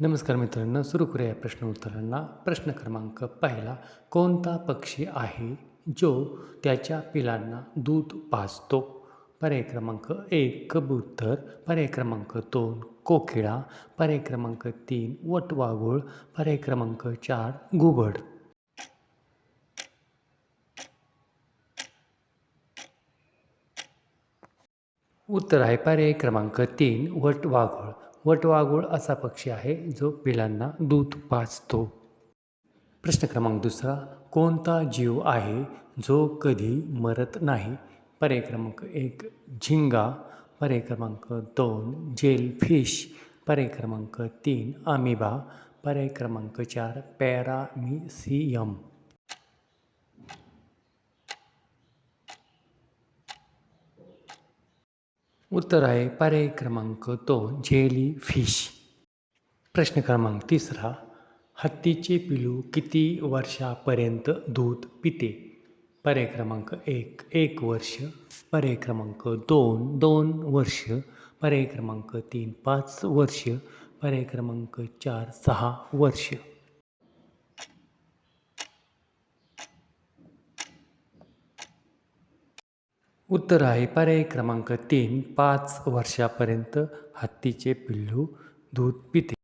नमस्कार मित्रांनो सुरू करूया प्रश्न उत्तरांना. प्रश्न क्रमांक पहिला कोणता पक्षी आहे जो त्याच्या पिलांना दूध पाजतो? पर्याय क्रमांक एक कबूतर. पर्याय क्रमांक दोन कोकिळा. पर्याय क्रमांक तीन वटवाघूळ. पर्याय क्रमांक चार घुबड. उत्तर आहे पर्याय क्रमांक तीन वटवाघूळ. वटवाघूळ असा पक्षी आहे जो पिलांना दूध पाजतो. प्रश्न क्रमांक दुसरा कोणता जीव आहे जो कधी मरत नाही? पर्याय क्रमांक एक झिंगा. पर्याय क्रमांक दोन जेलफिश. पर्याय क्रमांक तीन अमिबा. पर्याय क्रमांक चार पॅरामिसियम. उत्तर आहे पर्याय क्रमांक दोन जेली फिश. प्रश्न क्रमांक तिसरा हत्तीचे पिलू किती वर्षापर्यंत दूध पिते? पर्याय क्रमांक एक एक वर्ष. पर्याय क्रमांक दोन दोन वर्ष. पर्याय क्रमांक तीन पाच वर्ष. पर्याय क्रमांक चार सहा वर्ष. उत्तर आहे पर्याय क्रमांक तीन पाच वर्षापर्यंत हत्तीचे पिल्लू दूध पिते.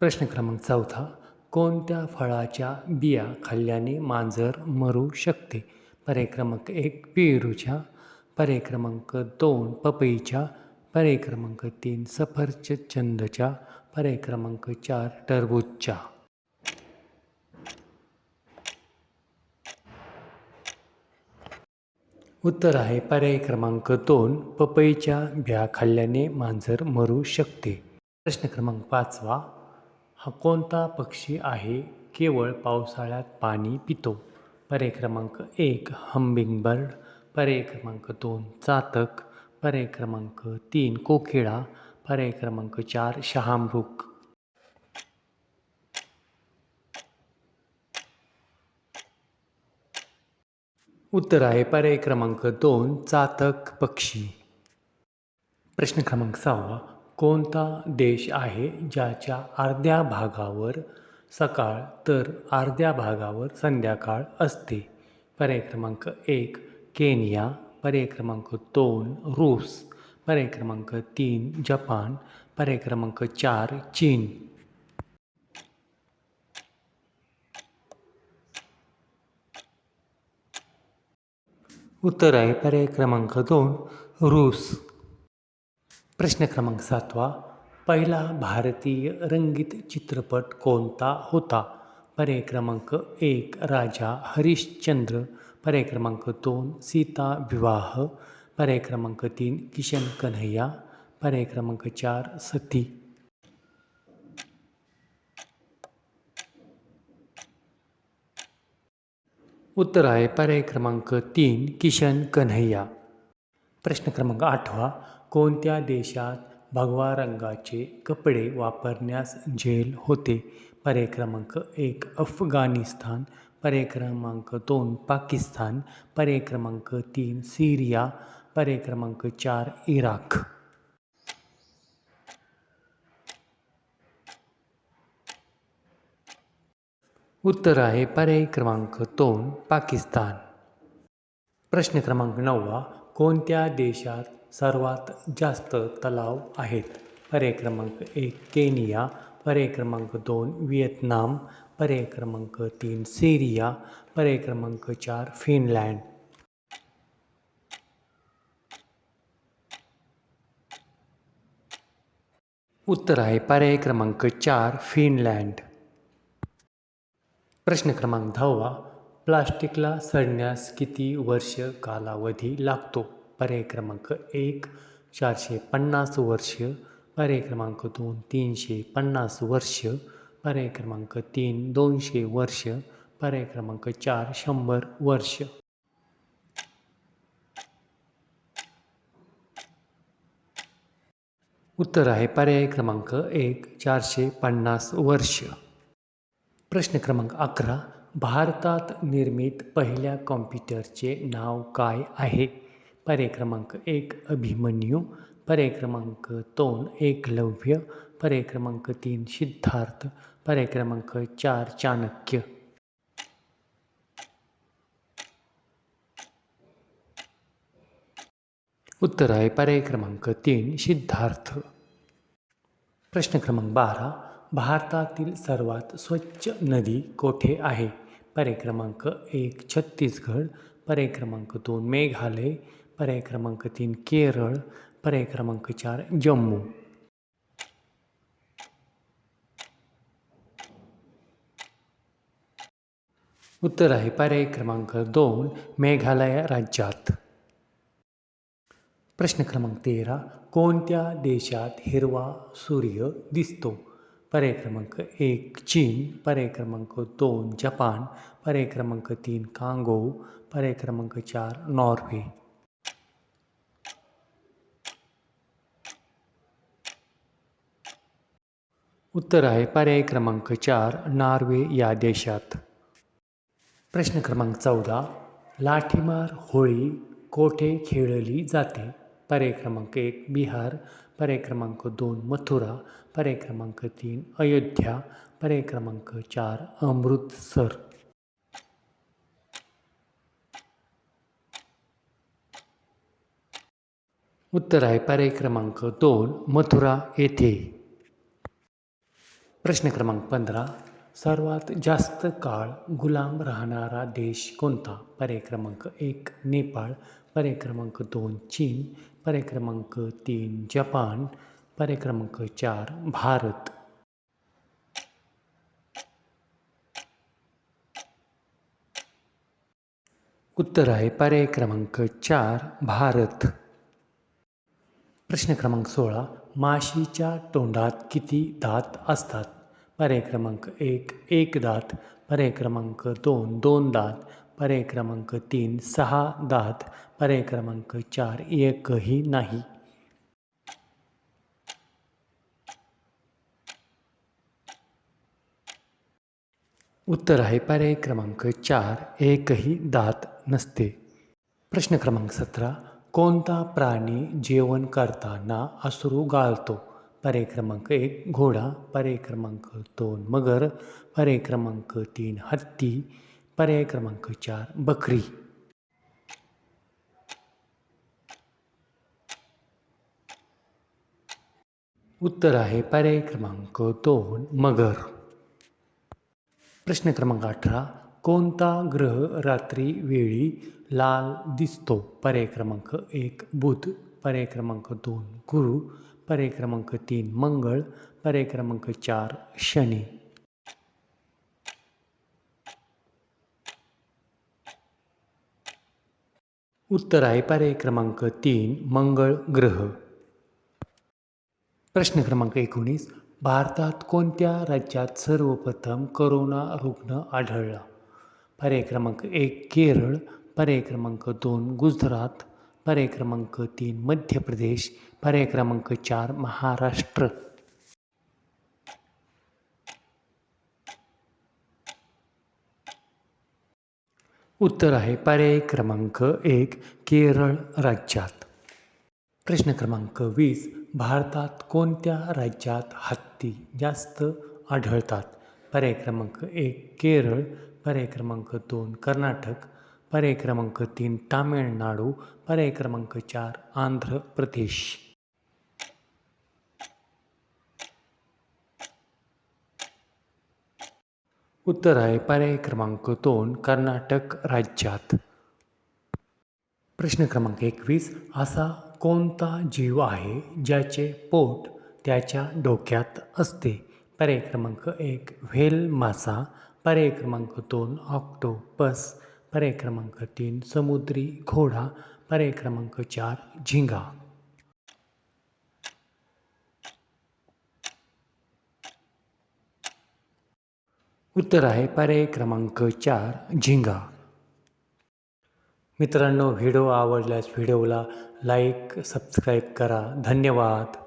प्रश्न क्रमांक चौथा कोणत्या फळाच्या बिया खाल्ल्याने मांजर मरू शकते? पर्याय क्रमांक एक पेरूच्या. पर्याय क्रमांक दोन पपईच्या. पर्याय क्रमांक तीन सफरचंदच्या. पर्याय क्रमांक चार टरबूजच्या. उत्तर आहे पर्याय क्रमांक दोन पपईच्या बिया खाल्ल्याने मांजर मरू शकते. प्रश्न क्रमांक पाचवा हा कोणता पक्षी आहे? केवळ पावसाळ्यात पाणी पितो. पर्याय क्रमांक एक हम्बिंगबर्ड पर्याय क्रमांक दोन चातक. पर्याय क्रमांक तीन कोकिळा. पर्याय क्रमांक चार शहामृग. उत्तर आहे पर्याय क्रमांक दोन चातक पक्षी. प्रश्न क्रमांक सहावा कोणता देश आहे ज्याच्या अर्ध्या भागावर सकाळ तर अर्ध्या भागावर संध्याकाळ असते? पर्याय क्रमांक एक केनिया. पर्याय क्रमांक दोन रूस. पर्याय क्रमांक तीन जपान. पर्याय क्रमांक चार चीन. उत्तर आहे पर्याय क्रमांक दोन रूस. प्रश्न क्रमांक सातवा पहिला भारतीय रंगीत चित्रपट कोणता होता? पर्याय क्रमांक एक राजा हरिश्चंद्र. पर्याय क्रमांक दोन सीता विवाह. पर्याय क्रमांक तीन किशन कन्हैया. पर्याय क्रमांक चार सती. उत्तर आहे पर्याय क्रमांक तीन किशन कन्हैया. प्रश्न क्रमांक आठवा कोणत्या देशात भगवा रंगाचे कपडे वापरण्यास झेल होते? पर्याय क्रमांक एक अफगाणिस्तान. पर्याय क्रमांक दोन पाकिस्तान. पर्याय क्रमांक तीन सिरिया. पर्याय क्रमांक चार इराक. उत्तर आहे पर्याय क्रमांक दोन, पाकिस्तान. प्रश्न क्रमांक नववा, कोणत्या देशात सर्वात जास्त तलाव आहेत? पर्याय क्रमांक एक, केनिया. पर्याय क्रमांक दोन, व्हिएतनाम. पर्याय क्रमांक तीन, सिरिया. पर्याय क्रमांक चार, फिनलँड. उत्तर आहे पर्याय क्रमांक चार, फिनलँड. प्रश्न क्रमांक दहावा प्लास्टिकला सडण्यास किती वर्ष कालावधी लागतो? पर्याय क्रमांक एक चारशे पन्नास वर्ष. पर्याय क्रमांक दोन तीनशे पन्नास वर्ष. पर्याय क्रमांक तीन दोनशे वर्ष. पर्याय क्रमांक चार शंभर वर्ष. उत्तर आहे पर्याय क्रमांक एक चारशे पन्नास वर्ष. प्रश्न क्रमांक अकरा भारतात निर्मित पहिल्या कॉम्प्युटरचे नाव काय आहे? पर्याय क्रमांक एक अभिमन्यू. पर्याय क्रमांक दोन एकलव्य. पर्याय क्रमांक तीन सिद्धार्थ. पर्याय क्रमांक चार चाणक्य. उत्तर आहे पर्याय क्रमांक तीन सिद्धार्थ. प्रश्न क्रमांक बारा भारतातील सर्वात स्वच्छ नदी कोठे आहे? पर्याय क्रमांक एक छत्तीसगड. पर्याय क्रमांक दोन मेघालय. पर्याय क्रमांक तीन केरळ. पर्याय क्रमांक चार जम्मू. उत्तर आहे पर्याय क्रमांक दोन मेघालय राज्यात. प्रश्न क्रमांक तेरा कोणत्या देशात हिरवा सूर्य दिसतो? पर्याय क्रमांक एक चीन पर्याय क्रमांक दोन जपान पर्याय क्रमांक तीन कांगो पर्याय क्रमांक चार नॉर्वे. उत्तर आहे पर्याय क्रमांक चार नॉर्वे या देशात. प्रश्न क्रमांक चौदा लाठीमार होळी कोठे खेळली जाते? पर्याय क्रमांक एक बिहार पर्याय क्रमांक दोन मथुरा पर्याय क्रमांक तीन अयोध्या पर्याय क्रमांक चार अमृतसर. उत्तर आहे पर्याय क्रमांक दोन मथुरा येथे. प्रश्न क्रमांक पंधरा सर्वात जास्त काळ गुलाम राहणारा देश कोणता? पर्याय क्रमांक एक नेपाळ पर्याय क्रमांक दोन चीन पर्याय क्रमांक तीन जपान. पर्याय क्रमांक चार भारत. उत्तर आहे पर्याय क्रमांक चार भारत. प्रश्न क्रमांक सोळा माशीच्या तोंडात किती दात असतात? पर्याय क्रमांक एक एक दात. पर्याय क्रमांक दोन दोन दात. पर्याय क्रमांक तीन, सहा, दात पर्याय क्रमांक चार एकही नाही. उत्तर आहे पर्याय क्रमांक चार एकही दात नसते. प्रश्न क्रमांक सतरा, कोणता प्राणी जेवण करताना अश्रू गाळतो? पर्याय क्रमांक एक, घोडा पर्याय क्रमांक दोन, मगर पर्याय क्रमांक तीन, हत्ती पर्याय क्रमांक चार, बकरी. उत्तर आहे पर्याय क्रमांक दोन, मगर. प्रश्न क्रमांक अठरा, कोणता ग्रह रात्री वेळी लाल दिसतो? पर्याय क्रमांक एक, बुध. पर्याय क्रमांक दोन, गुरु. पर्याय क्रमांक तीन, मंगळ. पर्याय क्रमांक चार, शनी. उत्तर आहे पर्याय क्रमांक तीन मंगळ ग्रह. प्रश्न क्रमांक एकोणीस भारतात कोणत्या राज्यात सर्वप्रथम करोना रुग्ण आढळला? पर्याय क्रमांक एक केरळ. पर्याय क्रमांक दोन गुजरात. पर्याय क्रमांक तीन मध्य प्रदेश. पर्याय क्रमांक चार महाराष्ट्र. उत्तर आहे पर्याय क्रमांक एक केरळ राज्यात. प्रश्न क्रमांक वीस भारतात कोणत्या राज्यात हत्ती जास्त आढळतात? पर्याय क्रमांक एक केरळ. पर्याय क्रमांक दोन कर्नाटक. पर्याय क्रमांक तीन तामिळनाडू. पर्याय क्रमांक चार आंध्र प्रदेश. उत्तर आहे पर्याय क्रमांक दोन कर्नाटक राज्यात. प्रश्न क्रमांक एकवीस असा कोणता जीव आहे ज्याचे पोट त्याच्या डोक्यात असते? पर्याय क्रमांक एक व्हेल मासा पर्याय क्रमांक दोन ऑक्टोपस. पर्याय क्रमांक तीन समुद्री घोडा. पर्याय क्रमांक चार झिंगा. उत्तर आहे पर्याय क्रमांक चार झिंगा. मित्रांनो व्हिडिओ आवडल्यास व्हिडिओला लाईक सबस्क्राईब करा. धन्यवाद.